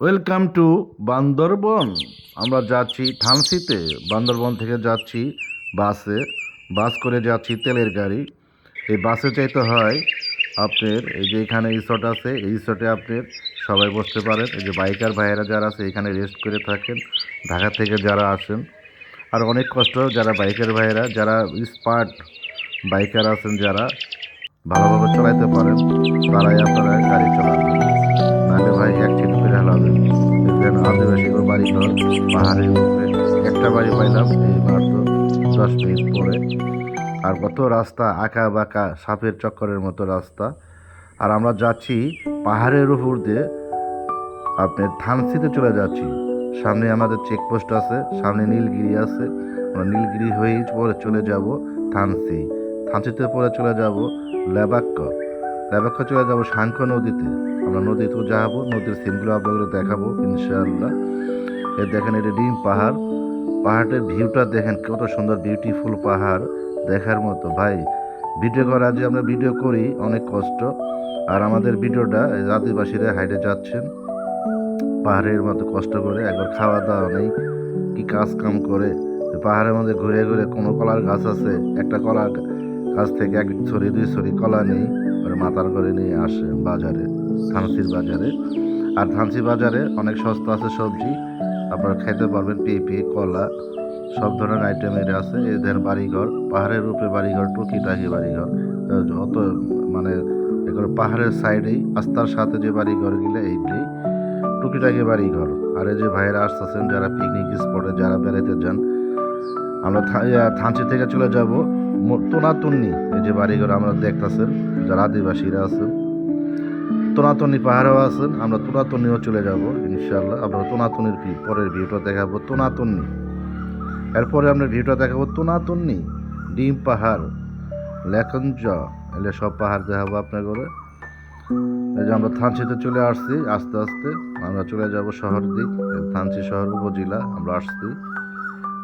Welcome to Bandarban আমরা যাচ্ছি থানসিতে বান্দরবন থেকে যাচ্ছি বাসে। বাস করে যাচ্ছি তেলের গাড়ি। এই বাসে চাইতে হয় আপনার, এই যে এখানে রিসর্ট আছে, এই রিসর্টে আপনার সবাই বসতে পারেন। এই যে বাইকার ভাইয়েরা যারা আছে, এখানে রেস্ট করে থাকেন। ঢাকা থেকে যারা আসেন। আর অনেক কষ্ট, যারা বাইকের ভাইয়েরা, যারা স্পার্ট বাইকার আছেন যারা, ভালোভাবে চালাইতে পারেন। তারাই আপনারা গাড়ি চালাবেন নাহলে ভাই অ্যাক্সিডেন্ট করে হালাবেন দেখবেন আদিবাসী বাড়ি ঘর, পাহাড়ের উপরে। একটা বাড়ি পাইলাম এই মাত্র দশ মিনিট পরে। আর কত রাস্তা আঁকা বাঁকা সাপের চক্করের মতো রাস্তা। আর আমরা যাচ্ছি পাহাড়ের উপর দিয়ে। আপনার থানসিতে চলে যাচ্ছি। সামনে আমাদের চেকপোস্ট আছে, সামনে নীলগিরি আছে। আমরা নীলগিরি হয়েই পরে চলে যাব থানসি। থানসিতে পরে চলে যাব লেবাক্ক। লেবাক্ক চলে যাব শাঙ্খ নদীতে। আমরা নদীতেও যাব, নদীর সিনগুলো আপনাদের দেখাবো, ইনশাআল্লাহ। এ দেখেন, এটা ডিম পাহাড়। পাহাড়ের ভিউটা দেখেন, কত সুন্দর বিউটিফুল পাহাড় দেখার মতো। ভাই, ভিডিও করা যে আমরা ভিডিও করি, অনেক কষ্ট। আর আমাদের ভিডিওটা আদিবাসীরা হাইটে যাচ্ছেন, পাহাড়ের মতো কষ্ট করে, একবার খাওয়া দাওয়া নেই, কি কাজ কাম করে। পাহাড়ের মধ্যে ঘুরে ঘুরে কোনো কলার গাছ আছে? একটা কলার গাছ থেকে এক ছড়ি, দুই ছড়ি কলা নেই মাথার করে নিয়ে আসে বাজারে। থানসির বাজারে। আর ধানসির বাজারে অনেক সস্তা আছে সবজি। আপনারা খেতে পারবেন পেঁপে, কলা, সব ধরনের আইটেমের আছে। এদের বাড়িঘর, পাহাড়ের উপরে বাড়িঘর টুকিটাকি বাড়িঘর। অত মানে এগুলো পাহাড়ের সাইডেই আস্তার সাথে যে বাড়িঘরগুলো, এইগুলি টুকিটাকি বাড়িঘর। আর এই যে ভাইয়েরা আসতেছেন, যারা পিকনিক স্পটে যারা বেড়াতে যান, আমরা থানচি থেকে চলে যাব। তোনাতুন্নি, এই যে বাড়িঘর আমরা দেখতেছেন, যারা আদিবাসীরা আছেন। তোনাতনি পাহাড়েও আছেন, আমরা তোনাতনিও চলে যাব ইনশাল্লাহ আমরা তোনাতনির ভি- পরের ভিউটা দেখাবো তোনাতন্নি। এরপরে আমরা ভিউটা দেখাবো তোনাতন্নি, ডিম পাহাড় লেখঞ্জ এলে সব পাহাড় দেখাবো আপনার এই যে আমরা থানচিতে চলে আসছি, আস্তে আস্তে। আমরা চলে যাব শহর দিক থানচি শহর উপজেলা, আমরা আসছি।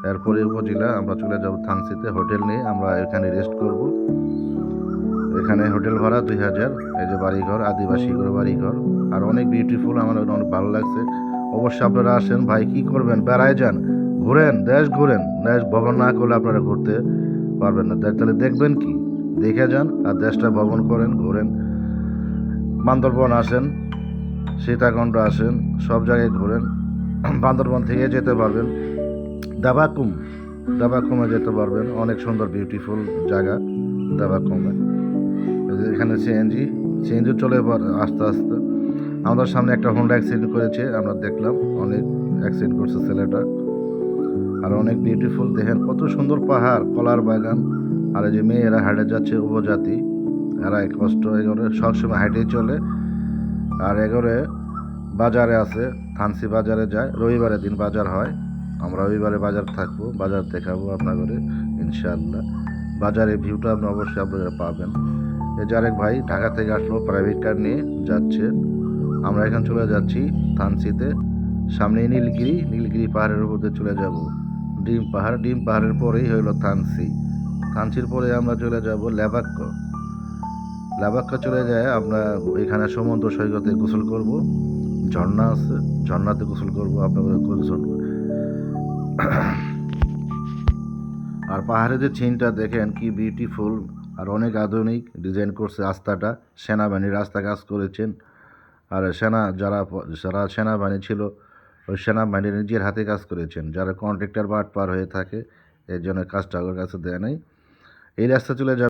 এরপরে উপজেলা, আমরা চলে যাব থানচিতে, হোটেল নিয়ে আমরা এখানে রেস্ট করব। এখানে হোটেল ভাড়া দুই হাজার, এই যে বাড়িঘর, আদিবাসী করে বাড়িঘর। আর অনেক বিউটিফুল আমার অনেক ভালো লাগছে। অবশ্যই আপনারা আসেন। ভাই, কি করবেন? বেড়ায় যান। ঘুরেন, দেশ ঘুরেন। দেশ ভ্রমণ না করলে আপনারা ঘুরতে পারবেন না। তাহলে দেখবেন কি? দেখে যান আর দেশটা ভ্রমণ করেন, ঘুরেন। বান্দরবন আসেন, সীতাকুণ্ড আসেন, সব জায়গায় ঘোরেন। বান্দরবন থেকে যেতে পারবেন। দাবাকুম, দাবাকুমে যেতে পারবেন। অনেক সুন্দর বিউটিফুল জায়গা, দাবাকুমে। এখানে সিএনজি সিএনজি চলে পর- আস্তে আস্তে। আমাদের সামনে একটা হোন্ডা অ্যাক্সিডেন্ট করেছে, আমরা দেখলাম। অনেক অ্যাক্সিডেন্ট করছে ছেলেটা। আর অনেক বিউটিফুল দেখেন কত সুন্দর পাহাড়, কলার বাগান। আর এই যে মেয়েরা হাটে যাচ্ছে, উপজাতি। এরা কষ্ট, এগোরে সবসময় হাইটেই চলে। আর এগোরে বাজারে আছে থানসি বাজারে যায়। রবিবারের দিন বাজার হয়। আমরা রবিবারে বাজার থাকব, বাজার দেখাবো আপনাদের, ইনশাআল্লাহ। বাজারে ভিউটা আপনি অবশ্যই আপনারা পাবেন। আরেক ভাই ঢাকা থেকে আসলো প্রাইভেট কার নিয়ে যাচ্ছে। আমরা এখন চলে যাচ্ছি থানসিতে সামনে নীলগিরি নীলগিরি পাহাড়ের উপর দিয়ে চলে যাব। ডিম পাহাড়, ডিম পাহাড়ের পরেই হইল থানসি থানসির পরে আমরা চলে যাব লেবাক্ক লাবাক্কা চলে যায়, আমরা এখানে সমুদ্র সৈকতে গোসল করব। ঝর্ণা আছে, ঝর্ণাতে গোসল করব, আপনাদের গোসল আর পাহাড়ে যে চিনটা দেখেন, কি বিউটিফুল আর অনেক আধুনিক ডিজাইন করছে রাস্তাটা। সেনাবাহিনী রাস্তা কাজ করেছেন। আর সেনা যারা যারা সেনাবাহিনী ছিল, ওই সেনাবাহিনী নিজের হাতে কাজ করেছেন। যারা কন্ট্রাক্টর বাট পার হয়ে থাকে, এর জন্য কাজটা ওর কাছে দেয় নাই। এই রাস্তা চলে যাবে।